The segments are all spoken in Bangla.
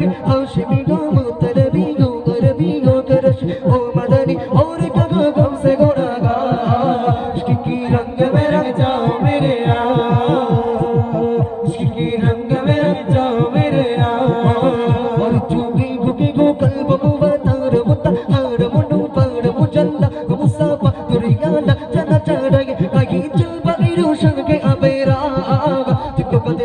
নবী হাশমি গোমো তরবি গো গরবি গো গরশ ও মদনি, ওরে কগো গম সে গোড়া গা। ইশক কি রঙ্গ মে রং যাও মেরে আ ইশক কি রঙ্গ মে রং? যাও মেরে আ और चुगी गुगी गो कल्ब मुवा तार मुता हार मुनु पार मुजल्ला मुसाफा दुरियाना जना चढ़गे आई चल बगिरु संग के अबेरा तिको बदे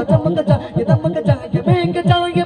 Ito daw yung